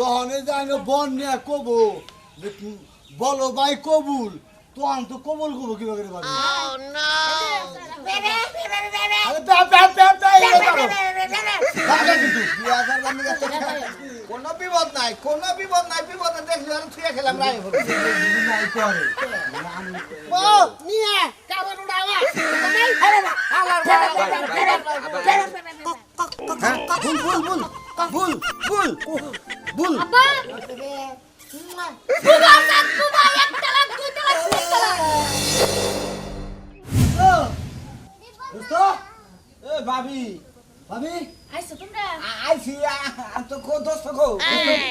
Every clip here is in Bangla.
জহনে যায় না বন নিয়ে কব বলো ভাই কবুল তো আন তো কবুল কবো oh, কি করে কোন বিপদ নাই কোন বিপদ নাই বিপদ দেখলি খেলাম বুল বুল বুল আব্বা! ভাবি ভাবি। আইছো তোমরা? আইছি আর তো কো দোস্ত কো।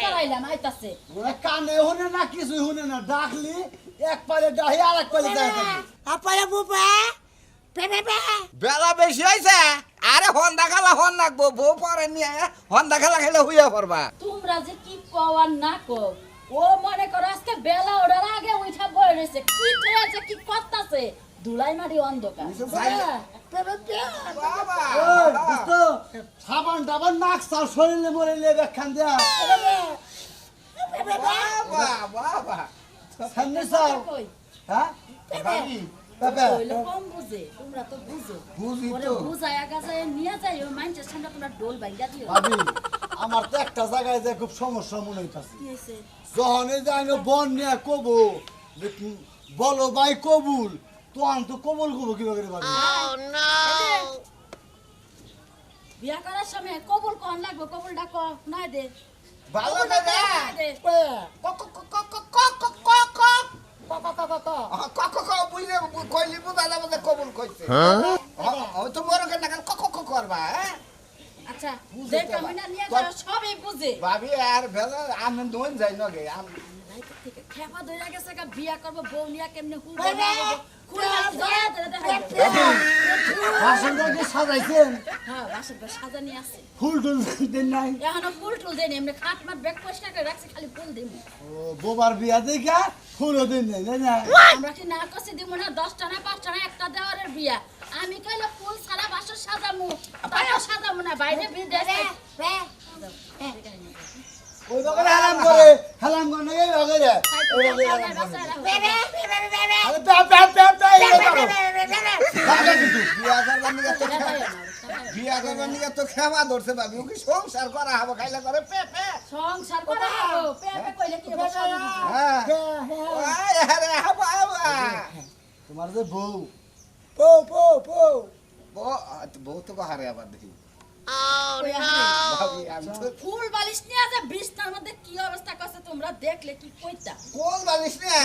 করাইলাম আইতাছে। ওরা কানে হুনে না কিছু হুনে না। ডাকলি এক পালে ডাহি আর এক পালে যায় আপা বুপা। বেলা বেশি হয়েছে। আরে হন্দা খেলা হন নাকবো বউ পরে নিয়ে হন্দা খেলা খেলে হইয়া পড়বা। তোমরা যে কি কও আর না কও ও মনে করো আজকে বেলা ওঠার আগে উঠা বই রয়েছে। কি হয়েছে কি করতাছে? ধুলাই মারি অন্ধকার। হ্যাঁ। সাবান টাবান নাক চাল শরীরে মরিলে ব্যাখ্যান দেয়া। বাবা বাবা। সামনে চাও হ্যাঁ? আমার তো একটা জায়গায় যে খুব সমস্যা মনে হইতেছে যখন যাই বন নিয়ে কবো বলো ভাই কবুল তো আন তো কবুল কবো কীভাবে বিয়া করার সময় কবুল কন লাগবে কবুল ডাক না দে ভালো দাদা কক কক কক কক কক বুঝলে কইলি বুঝা যাবে কবুল কইছে। ওই তো বড় কেন কক কক করবা হ্যাঁ? আচ্ছা বুঝে কামিনা নিয়ে সবই বুঝে। ভাবি আর বেলা আমি দোন যাই নগে আমি খেপা ধরে গেছে বিয়া করব বউ নিয়া কেমনে সাজাইছেন হ্যাঁ সাজানি আছে ফুল টুল দেন নাই এখনও ফুল টুল দেনি এমনি খাট মাট ব্যাগ পরিষ্কার করে রাখছি খালি ফুল দিমু ও বোবার বিয়া দেখা ফুলও দেন নাই তাই না আমরা কি না কষি দিব না দশটা না পাঁচটা না একটা দেওয়ারের বিয়া আমি কইলে ফুল সারা বাসর সাজামু তাও সাজামু না বাইরে বিদেশ হারাম করে হারাম করে এই বাগানে এই বাগানে হারাম করে পে পে পে পে পে পে আরে পে পে পে পে এই করো ভাগা কিন্তু বিয়া করবার নিয়ে তো বিয়া করবার নিয়ে তো খেবা ধরছে ভাবি ওকে সংসার করা হবে খাইলে করে পে পে সংসার করা হব পেপে কইলে কি হবে সবই হ্যাঁ আরে হাবা হাবা তোমার যে বউ। পো পো পো বউ বউ তো বাহারে আবার দেখি। Oh, ফুল বালিশ আছে বৃষ্টার মধ্যে কি অবস্থা করছে তোমরা? দেখলে কি কইতা? কোল বালিশ নিয়ে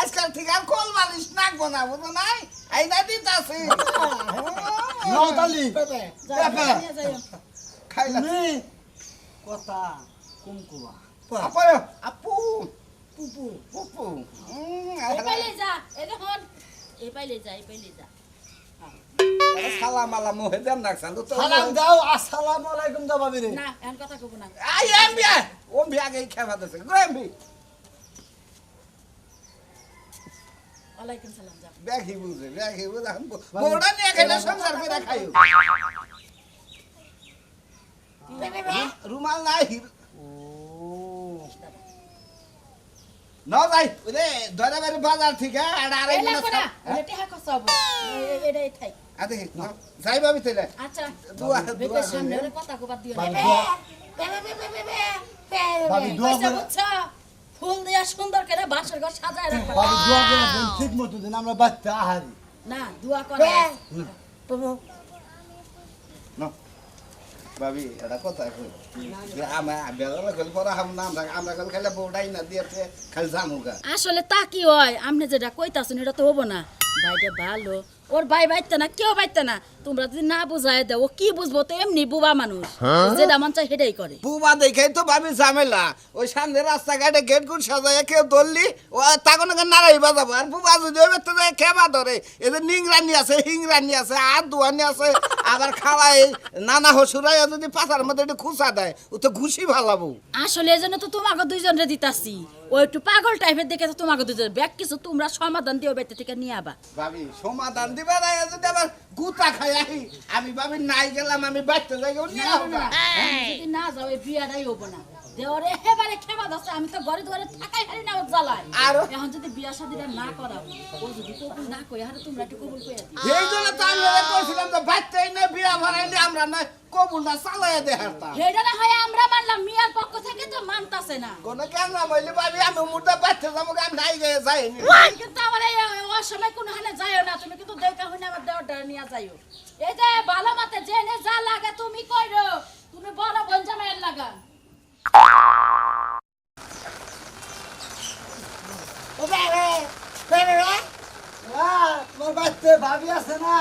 আজকাল ঠিক আর কোল বালিশ নাকবো না বুঝো নাই? এই যা এ দেখুন। এ যা এ যা। সালাম আলাম মোহে দেন না সালু তো। সালাম দাও আসসালামু আলাইকুম দাও বাবিরে না কথা না। আই এম ওম দছে গো এম বি আলাইকুম সালাম বুঝে নিয়ে সংসার করে খাইও। হ্যাঁ, রুমাল নাই। বাজার আদে যাই ভাবি তেলে আচ্ছা দুয়া বেটের দুয়া সামনে কথা কবার দিও না ভাবি দোয়া পে পে পে পে পে পে ভাবি দোয়া পয়সা করে ফুল দিয়া সুন্দর করে বাসর ঘর সাজায় রাখবা ভাবি দোয়া করে দেন ঠিক মতো দিন আমরা বাচ্চা আহারি না দোয়া করে পে পে ভাবি এটা কথা কই যে আমরা বেলা কল পরা হাম না আমরা আমরা কল খেলে বউডাই না দিয়েছে খালি জামুগা আসলে তা কি হয় আপনি যেটা কইতাছেন এটা তো হব না ভাইটা ভালো ওর ভাই বাইতে না কেউ বাইতে না। তোমরা যদি না বুঝাই দাও ও কি বুঝব তো এমনি বুবা মানুষ। যেটা মন চাই সেটাই করে। বুবা দেখে তো ভাবি ঝামেলা। ওই সামনে রাস্তাঘাটে গেট গুট সাজায় কেউ ধরলি ও তখন নাড়াই বাজাবো। আর বুবা যদি ওই তো খেবা ধরে? এদের নিংরানি আছে হিংরানি আছে আর দুয়ানি আছে আবার খাওয়াই নানা হসুরাই যদি পাতার মধ্যে একটু খুসা দেয় ও তো ঘুষি ভালাবো আসলে এজন্য তো তোমাকে দুইজনে দিতাছি। ও একটু পাগল টাইপের দেখে তো তোমাকে দুইজন ব্যাগ কিছু তোমরা সমাধান দিও বেতে থেকে নিয়ে আবা। ভাবি সমাধান দিবা না যদি আবার গুতা খাই আহি আমি ভাবি নাই গেলাম আমি বাচ্চা যাই না। যদি না যাও এই বিয়াটাই হব না দেওয়ারে এবারে খেবা দছে আমি তো ঘরে ঘরে থাকাই হারি না ওর জ্বালায়। এখন যদি বিয়া শাদিটা না করাবো ও যদি কবুল না কই হারে তোমরা একটু কবুল কইয়া এই জন্য তো আমি কইছিলাম যে বাচ্চাই না বিয়া ভরাইলে আমরা না কবুলটা চালাইয়া দেখাতাম হেডা না হয় আমরা মানলাম মিয়ার পক্ষ থেকে তো মানতাছে না। কোনো কেন ভাবি আমি মুদ্রা বাচ্চা যাব আমি নাই গিয়ে যাইনি। কিন্তু আমার এই অসময় কোনো হানে যাইও না তুমি কিন্তু দেখা হইনা আমার দেওয়াটা নিয়ে যাইও এই যে ভালো মতে জেনে যা লাগে তুমি কইরো তুমি বড় বোন জামাইয়ের লাগা। হ্যাঁ, তোমার বাড়িতে ভাবি আছে না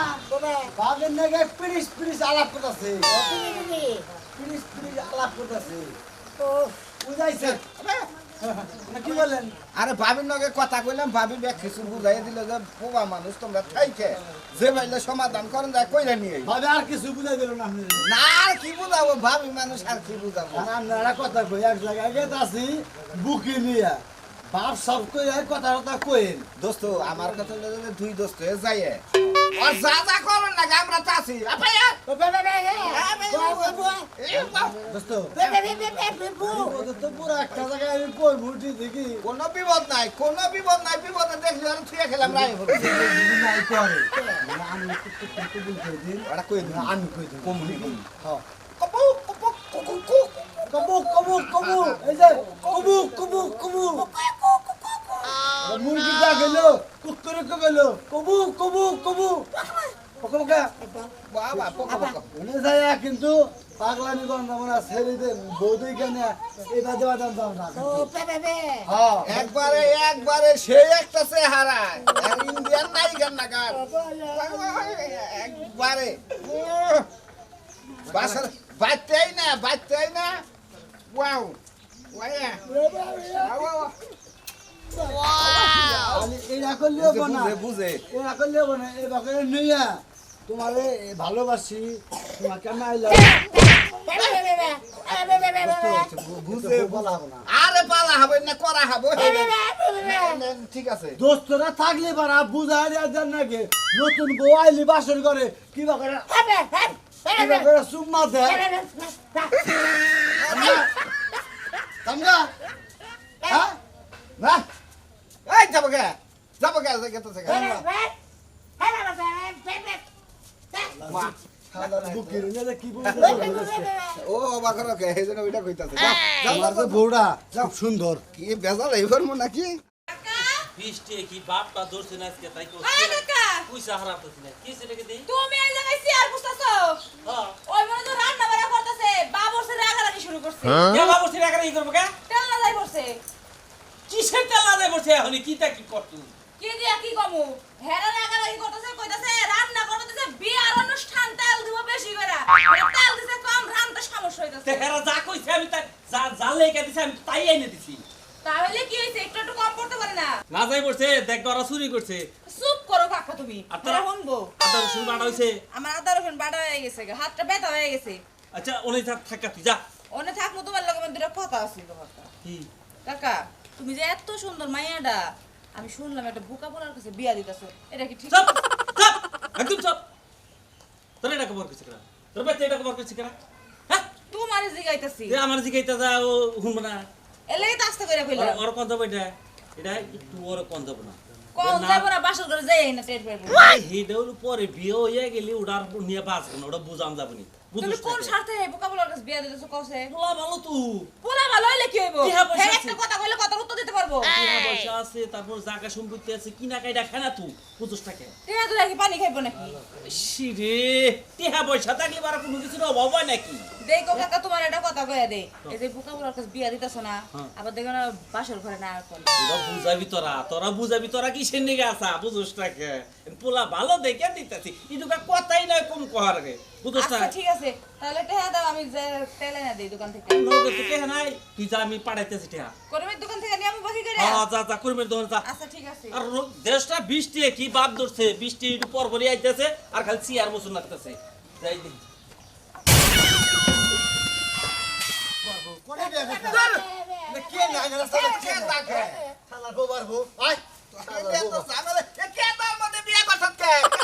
ভাবির নাকি পিরিস পিরিস আলাপ করতেছে পিরিস পিরিস আলাপ করতেছে বুঝাইছে না কি বলেন? আরে ভাবির লগে কথা কইলাম ভাবি ব্যাগ কিছু বুঝাই দিল যে পোবা মানুষ তোমরা থাইকে যে বাইলে সমাধান করেন যায় কইরা নিয়ে। ভাবি আর কিছু বুঝাই দিল না আপনি না আর কি বুঝাবো? ভাবি মানুষ আর কি বুঝাবো? আর আপনারা কথা কই এক জায়গায় গেতে আছি বুকি নিয়ে। বাপ সব কই কথা কথা কইন দোস্ত আমার কথা দুই দোস্ত যাইয়ে। আর যা যা করেন না আমরা দোস্ত পুরো একটা জায়গায় আমি কই মুটি দেখি কোনো বিপদ নাই কোনো বিপদ নাই বিপদে দেখলি আর থুয়ে খেলাম রাই নাই করে মানে আমি একটু বলতে দিন কই দিন আমি কই দিন কমুনি হ্যাঁ কপু কপু কুকু কু কবু কবু কবু এই যে কবু কবু কবু মুরগিটা গেল গেল কবু কবু কবু। বাবা উনি যায় কিন্তু পাগলামি ছেড়ে দেন বৌদি কেন এই বাদে বাদে দাও না হ্যাঁ। একবারে একবারে সেই একটা চেহারা। আর ইন্ডিয়ান নাই গান না গান একবারে। বাসার বাচ্চাই না বাচ্চাই না। ওয়াও। ওয়া আমি এরা করলেও না বুঝে বুঝে এরা করলেও না এই বাকরে নিয়ে তোমারে ভালোবাসি তোমাকে আমি আই লাভ বুঝে বলা হবে না আরে পালা হবে না করা হবে ঠিক আছে দোস্তরা থাকলে পারা দেন নাকি নতুন বউ আইলি বাসর করে কি বাকরে কি বাকরে সুম্মা দেয় হ্যাঁ এই যাব কে যাব কে গেতেছে খালার বুকের কি ও এই জন্য ওইটা কইতাছে। বউটা খুব সুন্দর। কি বেজাল এইবার মনে নাকি? বৃষ্টি কি বাপটা ধরছে না আজকে তাই করছে পয়সা হারাতেছি না কি সেটা কি তুমি এই জায়গায় চেয়ার বসতাছো হ্যাঁ। ওই মনে তো রান্না বাড়া করতেছে বাবর সে রাগারাগি শুরু করছে। কে বাবু সিরা করে ই করব কে? দেয় বলছে এখন কি তা কি করতু? কি দিয়া কি কমু? হেরা রাগারাগি করতেছে কইতাছে রান্না করতেছে বিয়ার অনুষ্ঠান তেল দিব বেশি করে তেল দিছে কম রান্না সমস্যা হইতাছে। হেরা যা কইছে আমি তাই যা যা লেগে দিছে আমি তাই এনে দিছি। তাহলে কি হইছে? একটু একটু কম করতে পারে না? না যাই পড়ছে দেখ ওরা চুরি করছে। চুপ করো কাকা তুমি তোরা- শুনব। আদা রসুন বাটা হইছে। আমার আদা রসুন বাটা হয়ে গেছে গা, হাতটা ব্যথা হয়ে গেছে। আচ্ছা অনেক থাক থাকা তুই যা। অনে থাকব তোমার লগে আমার দুটা কথা আছে তোমার কি? কাকা তুমি যে এত সুন্দর মাইয়াটা আমি শুনলাম একটা বোকা বলার কাছে বিয়া দিতেছো এটা কি ঠিক? চপ চপ একদম চপ। তোর এটা খবর করছে কেনা? তোর বাচ্চা এটা খবর করছে কেনা? হ্যাঁ? তোমারে জিগাইতাছি। এ আমার জিগাইতে যা ও শুনব না। এলাকে তো আস্তে করে কইলাম। ওর- কোন যাব এটা এটা একটু ওর কোন যাব না কোন যাব না বাসর করে যাই না টেট পেট হেটা হলো পরে বিয়ে হয়ে গেলে ওটার নিয়ে বাঁচবো না ওটা বুঝাম যাব নি। তুমি কোন স্বার্থে বোকা বলার কাছে বিয়া দিতেছো কসে বলা ভালো তো। পোলা ভালো হইলে কি হইব? কি হবে হ্যাঁ একটা কথা কইলে কথার উত্তর দিতে পারব। টাকা পয়সা আছে তারপর জায়গা সম্পত্তি আছে কিনা কাইটা খানা তু বুঝিস টাকা টিয়া তো কি পানি খাইবো নাকি? টেহা পয়সা থাকলে আর কোনো কিছুর অভাব হয় নাকি? দেখো কাকা তোমার একটা কথা কইয়া দে। এই যে বোকা বলার কাছে বিয়া দিতেছো না হ্যাঁ। আবার দেখো না বাসর ঘরে না আর কোন। তোরা বুঝাবি তোরা তোরা বুঝাবি তোরা কিসের নিগে আসা বুঝিস টাকা পোলা ভালো দেখে দিতেছি ইটুকা কথাই নয় কম কহার বুঝিস আচ্ছা ঠিক আছে তাহলে টেহা দাও আমি তেল দিই দোকান থেকে। টেহা নাই তুই যা আমি পাঠাইতেছি টেহা। কর্মের দোকান থেকে নিয়ে আমি বাকি করে। হ্যাঁ যা যা করবে দোকান যা। আচ্ছা ঠিক আছে। আর দেশটা বৃষ্টি কি বাপ ধরছে? বৃষ্টি একটু পর পরই আইতেছে আর খালি চেয়ার মসুন লাগতেছে যাই দেখি কোনে করতে কে না না কে থাকে? শালা বউ আর বউ। আয়। কে তো কে কে তার মধ্যে বিয়ে করছত কে কে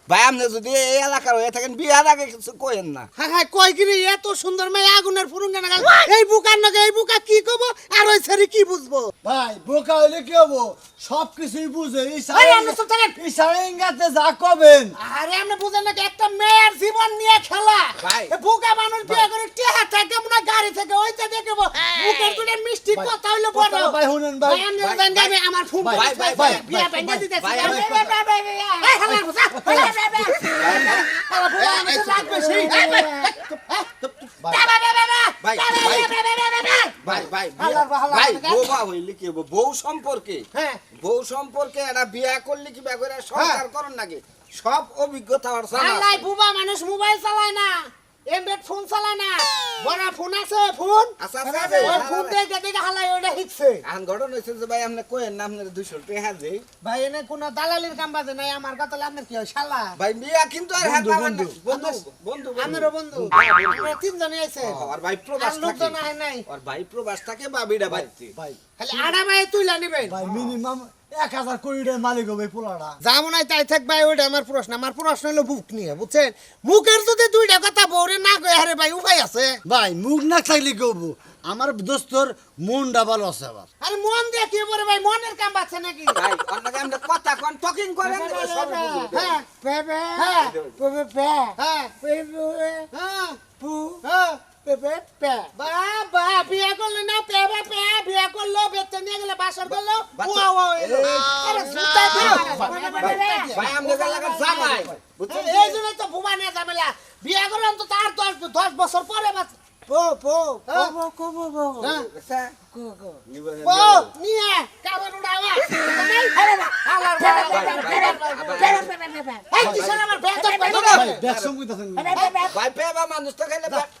ভাই আপনি যদি এই এলাকার হয়ে থাকেন বিয়ার আগে কিছু কইেন না হ্যাঁ হ্যাঁ কয় গিরি এত সুন্দর মেয়ে আগুনের ফুরুন কেন গেল এই বুকার নাকি এই বুকা কি কব আর ওই ছেড়ে কি বুঝব ভাই বোকা হইলে কি হব সব কিছুই বুঝে আরে আমরা সব থাকেন যা কবেন আরে আপনি বুঝেন নাকি একটা মেয়ের জীবন নিয়ে খেলা ভাই। এ বুকা মানুষ বিয়ে করে টেহা থাকে না গাড়ি থেকে ওইটা দেখে বুকের দুটো মিষ্টি কথা হইল বড় ভাই শুনেন ভাই। ভাই আমি জানি আমার ফোন ভাই, ভাই ভাই, ভাই ভাই, ভাই, ভাই, ভাই, ভাই বউ সম্পর্কে হ্যাঁ বউ সম্পর্কে একটা বিয়া করলে কি বিয়া করে সংসার করন নাকি সব অভিজ্ঞতা বুবা মানুষ মোবাইল চালায় না এন্ড্রয়েড ফোন চালায় না। বড় ফোন আছে ফোন? আচ্ছা, আচ্ছা, আচ্ছা, ওই ফোন। দেখে দেখে হালাই ওটা হিটছে আন ঘটনা হয়েছে যে ভাই আপনি কোয়েন না আপনার দুইশো টাকা দেই ভাই এনে কোনো দালালির কাম বাজে নাই আমার কথা আপনার কি হয় শালা ভাই বিয়া কিন্তু আর হ্যাঁ পাবেন না। বন্ধু বন্ধু আমারও বন্ধু। আমরা তিনজনই আইছে আর ভাই প্রবাস থাকে। নাই। আর ভাই প্রবাস থাকে বাবিটা বাড়িতে ভাই। খালি আড়া মায়ে তুইলা নিবেন। ভাই মিনিমাম এক হাজার মালিক হবে পোলাটা যাব নাই তাই থাক ভাই ওইটা আমার প্রশ্ন আমার প্রশ্ন হলো বুক নিয়ে বুঝছেন মুখের যদি দুইটা কথা বউরে না কয়ে আরে ভাই উপায় আছে ভাই মুখ না থাকলে হব আমার দোস্তর মনটা ভালো আছে আবার আরে মন দিয়ে কি বলে ভাই মনের কাম বাচ্ছে নাকি ভাই কথা কন টকিং করেন। হ্যাঁ হ্যাঁ পেপে পে হ্যাঁ পেপে হ্যাঁ পু হ্যাঁ পেপে পে বাবা বিয়ে করলে না পেপে পে বিয়ে করল বেতে নিয়ে গেলে বাসর করল ওয়া ওয়া আরে জুতা দিয়ে ভাই আমাদের এলাকার জামাই বুঝছেন এই জন্য তো নিয়ে ঝামেলা বিয়ে করলাম তো তার দশ দশ বছর পরে বাস পো পো পো পো পো পো হ্যাঁ আচ্ছা, পো নিয়ে কাবার উড়াওয়া ভাই ভাই পেবা ভাই ভাই, ভাই, ভাই ভাই। ভাই ভাই ভাই ভাই। ভাই ভাই ভাই ভাই। ভাই। ভাই, ভাই। ভাই, ভাই ভাই। ভাই ভাই, ভাই, ভাই। ভাই ভাই ভাই হ্যাঁ ভাই ভাই ভাই ভাই ভাই ভাই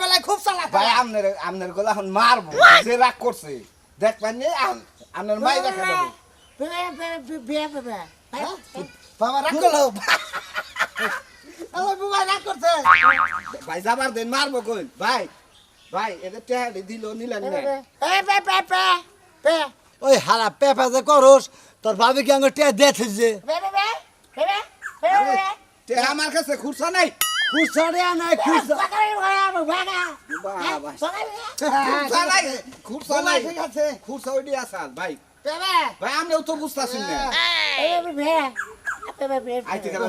বেলায় খুব চালাক ভাই আমনের আমনের গলা এখন মারবো। যে রাগ করছে। দেখবেন নি আম- মাই দেখা যাবে। বাবা রাগ করল? আমার বুবা রাগ করছে। ভাই যাবার দেন মারবো কই? ভাই ভাই এদের টেহাড়ি দিল নিলেন না। ওই হারা পেপা যে করস তোর ভাবি কি আঙ্গুর টিয়া দেখে আমার কাছে খুরসা নাই? ঠিক আছে। ওইডি আসাল ভাই। ভাই আমরাও তো বুঝতাছি না। আইতে গেল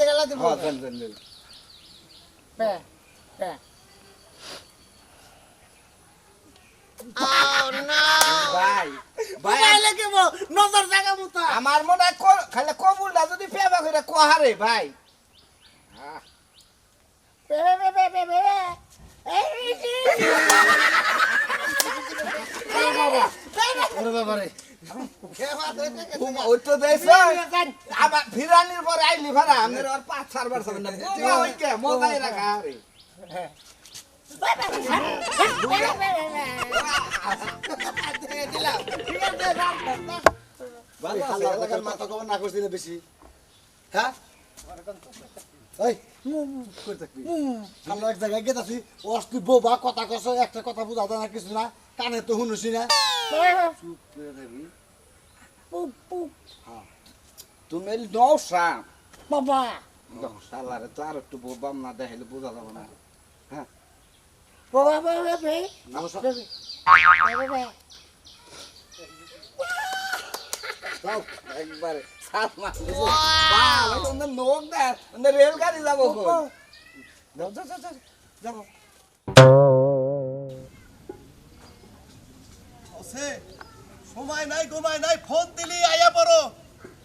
গেলে দিব। দেন, দেন, দেন। আমার মনে হয় ক- খালি কবুলটা যদি পেবা করে কোহারে ভাই আহ, ওরে বাবারে ঘুম- ওই তো দেখছ আবার ফিরানির পরে আইলি ভাড়া আমাদের আর পাঁচ চারবার হবে না বোমা হইকে মজাই রাখা আরে মাথা কবর না করছিল বেশি। হ্যাঁ? আমরা এক জায়গায় গেতাছি অস্তি বোবা কথা কস একটা কথা বুঝা না কিছু না। কানে তো শুনুছি না। চুপ করে থাকি হ্যাঁ। তুমি নৌসা বাবা। শালারে তো আর একটু বোবাম না দেখাইলে বোঝা যাবে না। বাবা বাবা বে নৌসা যাও একবারে। সাত মাস বাবা তোমরা নোক দেয় তোমরা রেলগাড়ি যাব যাও যাও যাও যাও, যাব সময় নাই গোমায় নাই ফোন দিলি আয়া পড়ো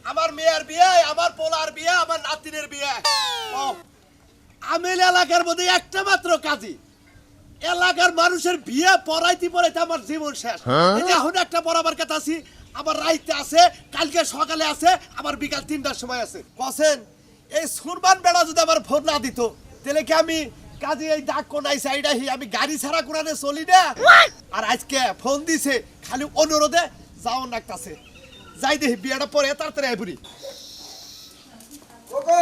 আমার মেয়ের বিয়ে আমার পোলার বিয়ে আমার নাতিনের বিয়ে ও আমেল এলাকার মধ্যে একটা মাত্র কাজী এলাকার মানুষের বিয়ে পড়াইতে পড়াইতে আমার জীবন শেষ এখন একটা পড়াবার কথা আছি আমার রাইতে আছে কালকে সকালে আছে আমার বিকাল তিনটার সময় আছে। কসেন এই সুরবান বেড়া যদি আমার ফোন না দিত তাহলে কি আমি কাজে এই ডাক কোনাই সাইডা হি আমি গাড়ি ছাড়া কোনানে চলি না? আর আজকে ফোন দিছে খালি অনুরোধে যাও নাকতাছে যাই দেখি বিয়েটা পরে তাড়াতাড়ি আইবুরি ওগো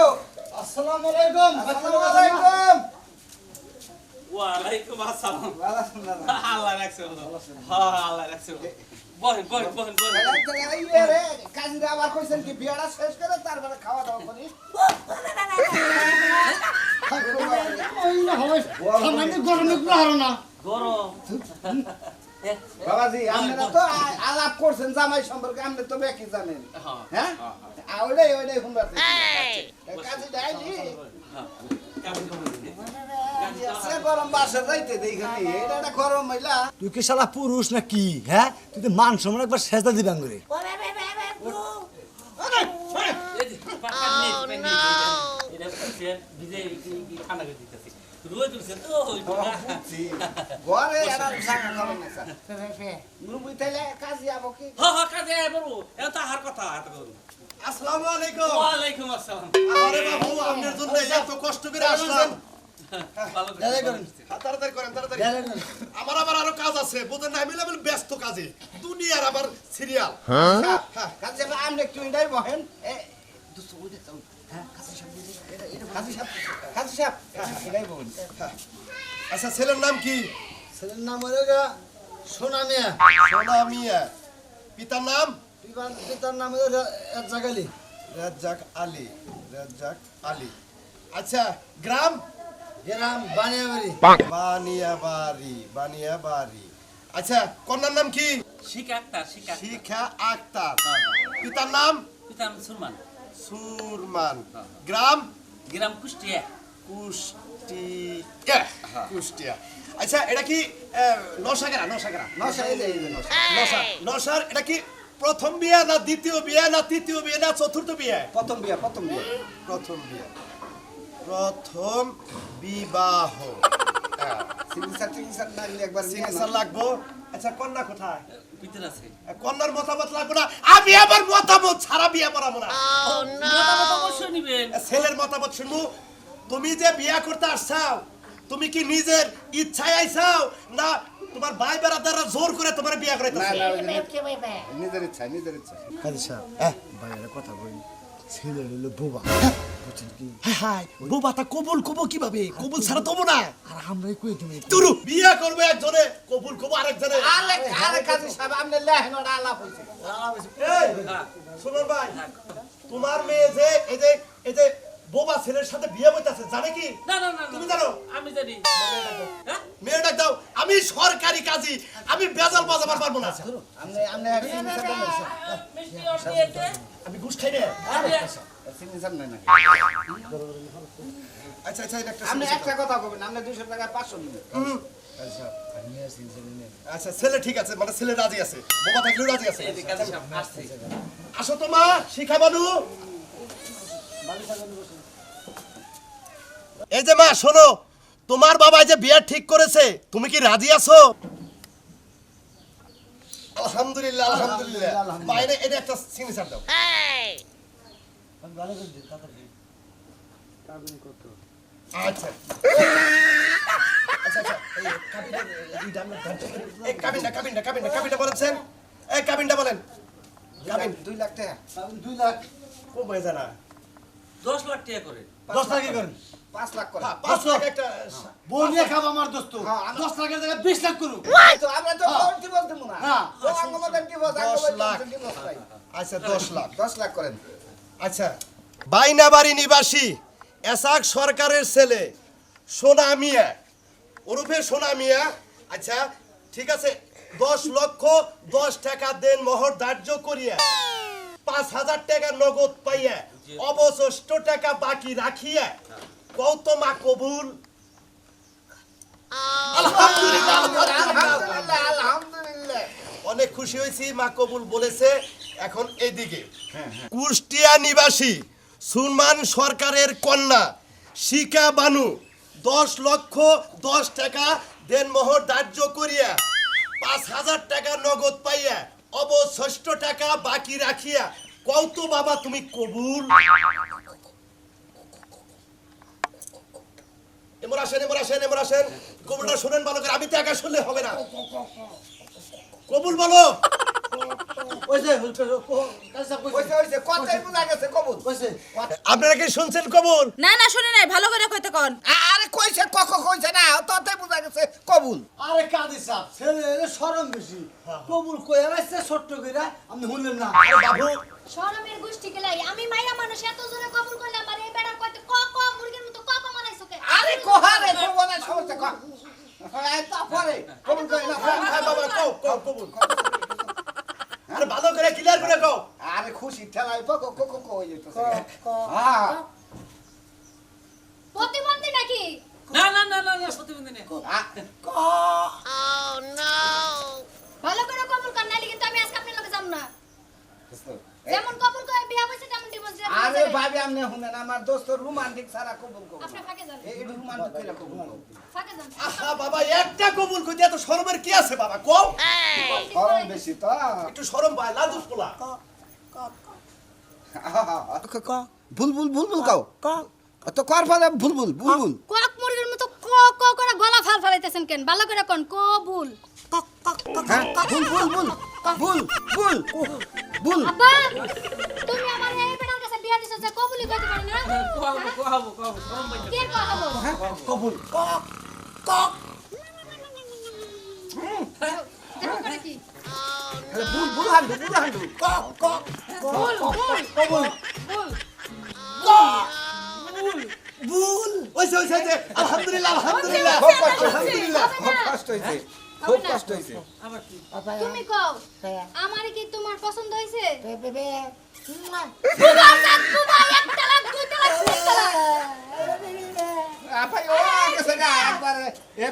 আসসালামু আলাইকুম আসসালামু আলাইকুম। ওয়ালাইকুম আসসালাম। আল্লাহ রাখছে। হ্যাঁ আল্লাহ রাখছে। বহেন বহেন বহেন বহেন। কাজীরা আবার কইছেন কি বিয়াটা শেষ করে তারপরে খাওয়া দাওয়া করি। বাবাজি আপনারা তো আলাপ করছেন জামাই সম্পর্কে আপনি তো বেশি জানেন। হ্যাঁ। হ্যাঁ ওইটাই এটা একটা গরম মহিলা তুই কি শালা পুরুষ না কি হ্যাঁ? তুই তো মান সম্মান একবার সেজদা দিবাং করে ঠান্ডা করে কাজী আবো কি? হ্যাঁ, হ্যাঁ, কাজে হার কথা, করুন। আসসালামু আলাইকুম। ওয়ালাইকুম আসসালাম। আরে বাবু আপনার জন্য এত কষ্ট করে আসলাম। হ্যাঁ, আমার আবার আরও কাজ আছে না আমি আমি ব্যস্ত কাজে। দুনিয়ার আবার সিরিয়াল কাজী আপনি একটু এটাই বহেন। হ্যাঁ আচ্ছা ছেলের নাম কি? ছেলের নাম হলো সোনা মিয়া। সোনা মিয়া। পিতার নাম? পিতার- পিতার নাম হলো রাজ্জাক আলী। রাজ্জাক আলী রাজ্জাক আলী। আচ্ছা গ্রাম? গ্রাম বানিয়াবাড়ি। বানিয়াবাড়ি বানিয়াবাড়ি। আচ্ছা কন্যার নাম কি? শিখা আক্তার, শিখা আক্তার। শিখা আক্তার। পিতার নাম? পিতা নাম সুরমান। সুরমান। গ্রাম? গ্রাম কুষ্টিয়া। কুষ্টিয়া। কুষ্টিয়া। আচ্ছা এটা কি নশাগেরা নশাগেরা নশা নশা নশার এটা কি প্রথম বিয়া না দ্বিতীয় বিয়া না তৃতীয় বিয়ে না চতুর্থ বিয়ে? প্রথম বিয়া প্রথম বিয়া। প্রথম বিয়ে। প্রথম বিবাহ। হ্যাঁ। লাগবো? আচ্ছা কন্যা কোথায়? ভিতরে কন্যার মতামত লাগবে না। আমি আবার মতামত ছাড়া বিয়ে না। মতামত ছেলের মতামত শুনব? তুমি যে বিয়ে করতে আসছাও তুমি কি নিজের ইচ্ছায় আইছাও? না তোমার ভাই বেড়াদাররা জোর করে তোমার বিয়ে করে নিজের ইচ্ছা নিজের ইচ্ছা। কাজী ভাইয়ের কথা বলি। ছেলে হলো বোবা। বুঝছেন কি? হাই বোবা তা কবুল কবো কীভাবে? কবুল ছাড়া তবু না। আর আমরাই কই তুমি তুরু বিয়ে করবে একজনে কবুল কবো আরেকজনে। আরে আরে কাজী সাহেব আপনি লেহেন ওটা আলাপ হইছে। এই, সুমন ভাই তোমার মেয়ে যে এই যে এই যে বোবা ছেলের সাথে বিয়ে বইতাছে জানে কি? না, না, না। তুমি জানো? আমি জানি। হ্যাঁ? আমি সরকারি কাজী আমি বেজাল বাজাবার পারব না। দিয়েছে। আমি ঘুষ খাই না। আচ্ছা আচ্ছা আপনি একটা কথা বলবেন আপনি 200 টাকা 500 নেবেন আচ্ছা ছেলে ঠিক আছে মানে ছেলে রাজি আছে। বোবা থাকলেও রাজি আছে? এই যে কাজী সাহেব আসছে। আসো তো মা শিখা বানু। এই যে মা শোনো তোমার বাবা যে বিয়ে ঠিক করেছে তুমি কি রাজি আছো? আলহামদুলিল্লাহ বাইরে এটা একটা সিগনেচার দাও। আচ্ছা। বলেন। 2 লাখ টাকা। দুই লাখ কম দশ লাখ টাকা করে। দশ করেন? পাঁচ লাখ করে। হ্যাঁ, পাঁচ লাখ একটা বউ নিয়ে খাব আমার দোস্ত। হ্যাঁ, দশ টাকার জায়গায় বিশ লাখ করুন আমরা তো হ্যাঁ। ডিভোর্স দেবো না। হ্যাঁ। তো আমাদের ডিভোর্স দশ লাখ। আচ্ছা দশ লাখ। দশ লাখ করেন। আচ্ছা বাইনাবাড়ি নিবাসী এসাক সরকারের ছেলে সোনা মিয়া। ওরফে সোনা মিয়া। আচ্ছা ঠিক আছে দশ লক্ষ দশ টাকা দেন মোহর ধার্য করিয়া। পাঁচ হাজার টাকা নগদ পাইয়া অবশিষ্ট টাকা বাকি রাখিয়া গৌতমা কবুল। অনেক খুশি হয়েছি মা কবুল বলেছে এখন এদিকে। কুষ্টিয়া নিবাসী সুলমান সরকারের কন্যা শিকা বানু দশ লক্ষ দশ টাকা দেনমোহর ধার্য করিয়া পাঁচ হাজার টাকা নগদ পাইয়া অবশিষ্ট টাকা বাকি রাখিয়া কত বাবা তুমি কবুল? আসেন আসেন আসেন। কবুলটা শোনেন আমি তো একা শুনলে হবে না। কবুল বলো। আপনারা কি শুনছেন কবুল? না না শুনে নাই ভালো করে কইতে কন। আরে কইছে কক কইছে না ততই বোঝা গেছে কবুল। আরে কাদি সাপ ছেলে সরম বেশি। কবুল কইয়া রাখছে ছোট্ট কইরা আমি শুনলাম না। আরে বাবু। শরমের গোষ্ঠী গেলাই আমি মাইয়া মানুষ এত জোরে কবুল করলাম আর এই বেড়া কইতে ক ক মুরগির মতো ক ক কে আরে কোহারে কোবনে সমস্যা ক এই পরে। কবুল কই না হ্যাঁ হ্যাঁ বাবা কও কও কবুল। আরে ভালো করে ক্লিয়ার করে কও। আরে খুশি ঠেলাই পক কক কক হই যেতেছে হ্যাঁ প্রতিবন্ধী নাকি? না না না না না সত্যি বন্ধু নেই ভালো করে কবুল কর নাইলে কিন্তু আমি আজকে আপনার লগে যাব না যেমন কবুল করে বিয়া বসে তেমন ডিভোর্স দিয়ে ভাবি আমনে শুনেন আমার দোস্ত রোমান্টিক সারা কবুল কবুল আপনি ফাঁকে যান এই রোমান্টিক কইলা কবুল কবুল ফাঁকে যান আহা বাবা একটা কবুল কইতে এত শরমের কি আছে বাবা কও গরম বেশি তো একটু শরম পায় লাজুস পোলা বুলবুল বুলবুল কাও তো কর ফলে বুলবুল বুলবুল কক মুরগির মতো ক ক করে গলা ফাল ফালাইতেছেন কেন ভালো করে কোন কবুল হ্যাঁ বুল বুল বুল বুল বুল বুল আব্বা তুমি বিয়া দিছো যে কবুলি কইতে পারে না? কে কবুল। যেমন করে কি? বুল বুল হান্ডু বুল হান্ডু বুল বুল কবুল। বুল বুল ওইছে ওইছে ওইছে আলহামদুলিল্লাহ আলহামদুলিল্লাহ। খুব কষ্ট হইছে খুব কষ্ট হইছে খুব কষ্ট হইছে কি? তুমি কও আমারে কি তোমার পছন্দ হইছে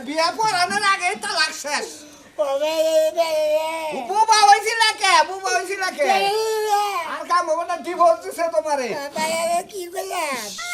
বিয়া পড়ানোর আগে তালাক শেষ বুবা হইছিল কে বুবা হইছিল কে আর কাম হবে না ডিভোর্স দিছে তোমারে। কি করলাম?